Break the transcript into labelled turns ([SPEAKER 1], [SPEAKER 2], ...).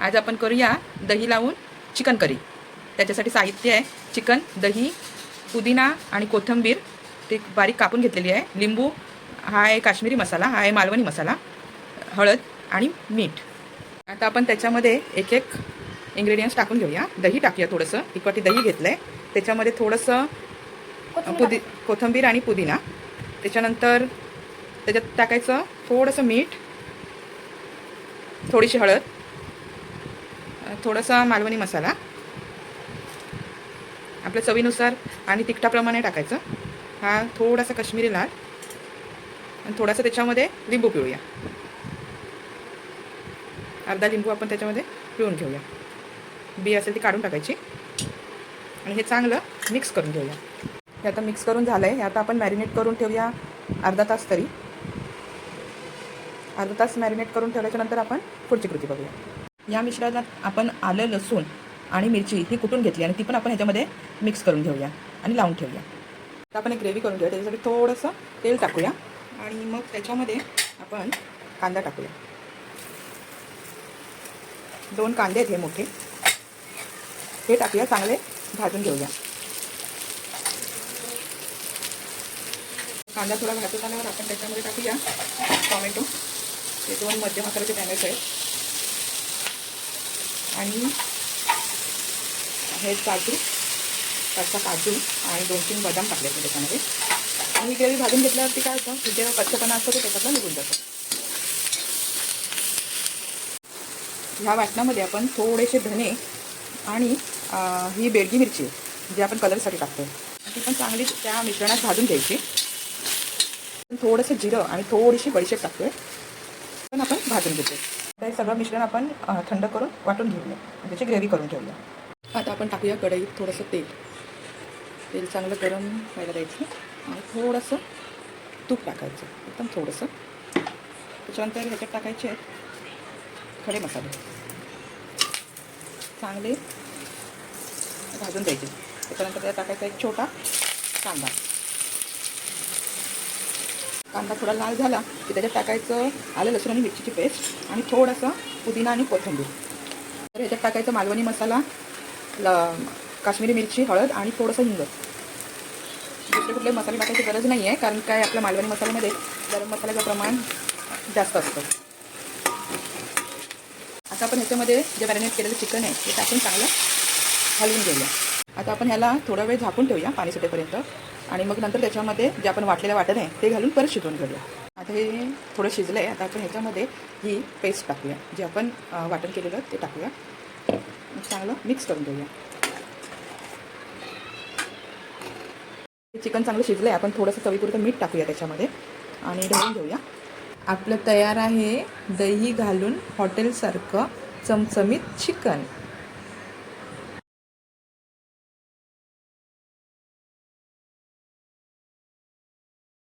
[SPEAKER 1] आज आपण करूया दही लावून चिकन करी. त्याच्यासाठी साहित्य आहे. चिकन दही पुदिना आणि कोथिंबीर. ते बारीक कापून घेतलेली आहे. लिंबू हा आहे काश्मीरी मसाला हा आहे मालवणी मसाला हळद आणि मीठ. आता आपण त्याच्यामध्ये एक एक इन्ग्रेडियंट्स टाकून घेऊया. दही टाकूया थोडंसं. एक वाटी दही घेतलं आहे त्याच्यामध्ये थोडंसं पुदी कोथिंबीर आणि पुदिना. त्याच्यानंतर त्याच्यात टाकायचं थोडंसं मीठ थोडीशी हळद थोडासा मालवणी मसाला. आपल्या चवीनुसार आणि तिखटाप्रमाणे टाकायचं. हा थोडासा काश्मीरी लाल. आणि थोडासा त्याच्यामध्ये लिंबू पिळूया. अर्धा लिंबू आपण त्याच्यामध्ये पिळून घेऊया. बी असेल ती काढून टाकायची. आणि हे चांगलं मिक्स करून घेऊया. हे आता मिक्स करून झालं आहे हे आता आपण मॅरिनेट करून ठेवूया अर्धा तास तरी. अर्धा तास मॅरिनेट करून ठेवल्याच्यानंतर आपण पुढची कृती बघूया. या मिश्रणात आपण आलं लसूण आणि मिरची ही कुटून घेतली आणि ती पण आपण ह्याच्यामध्ये मिक्स करून घेऊया आणि लावून ठेवूया. आता आपण एक ग्रेव्ही करून घेऊया त्याच्यासाठी थोडंसं तेल टाकूया आणि मग त्याच्यामध्ये आपण कांदा टाकूया. दोन कांदे आहेत हे मोठे. हे टाकूया चांगले भाजून घेऊया. कांदा थोडा भाजून आल्यावर आपण त्याच्यामध्ये टाकूया टॉमॅटो. हे दोन मध्यम आकाराचे टॅमॅटो आहेत. आणि हे काजू कच्चा काजू आणि दोन तीन बदाम टाकले होते त्याच्यामध्ये. आणि ही ग्रेव्ही भाजून घेतल्यावरती काय होतं जेव्हा कच्चपणा असतो तो त्याच्यातला निघून जातो. ह्या वाटणामध्ये आपण थोडेसे धने आणि ही बेडगी मिरची जी आपण कलरसाठी टाकतो ती पण चांगली त्या मिश्रणात भाजून घ्यायची. थोडंसं जिरं आणि थोडीशी बडीशेप टाकतोय पण आपण भाजून घेतो आता हे सगळं मिश्रण आपण थंड करून वाटून घेऊया. त्याची ग्रेव्ही करून ठेवूया. आता आपण टाकूया कढईत थोडंसं तेल. तेल चांगलं गरम व्हायला द्यायचं आणि थोडंसं तूप टाकायचं. एकदम थोडंसं. त्याच्यानंतर ह्याच्यात टाकायचे खडे मसाले. चांगले भाजून द्यायचे त्याच्यानंतर त्याला टाकायचा एक छोटा कांदा. कांदा थोडा लाल झाला की त्याच्यात टाकायचं आलं लसूण आणि मिरचीची पेस्ट आणि थोडासा पुदिना आणि कोथिंबीर. तर ह्याच्यात टाकायचं मालवणी मसाला ल काश्मीरी मिरची हळद आणि थोडंसं हिंग. दुसरे कुठले मसाले टाकायची गरज नाही आहे कारण काय आपल्या मालवणी मसाल्यामध्ये गरम मसाल्याचं प्रमाण जास्त असतं. आता आपण ह्याच्यामध्ये जे मॅरिनेट केलेलं चिकन आहे ते टाकून चांगलं हलवून घेऊया. आता आपण ह्याला थोडा वेळ झाकून ठेवूया पाणी सुटेपर्यंत. आणि मग नंतर त्याच्यामध्ये जे आपण वाटलेलं वाटण आहे ते घालून परत शिजवून घेऊया. आता हे थोडं शिजलं आहे आता आपण ह्याच्यामध्ये ही पेस्ट टाकूया. जे आपण वाटण केलेलं ते टाकूया. चांगलं मिक्स करून घेऊया. चिकन चांगलं शिजलं आहे आपण थोडंसं चवीपुरतं मीठ टाकूया त्याच्यामध्ये आणि ढवून घेऊया. आपलं तयार आहे दही घालून हॉटेलसारखं चमचमीत चिकन.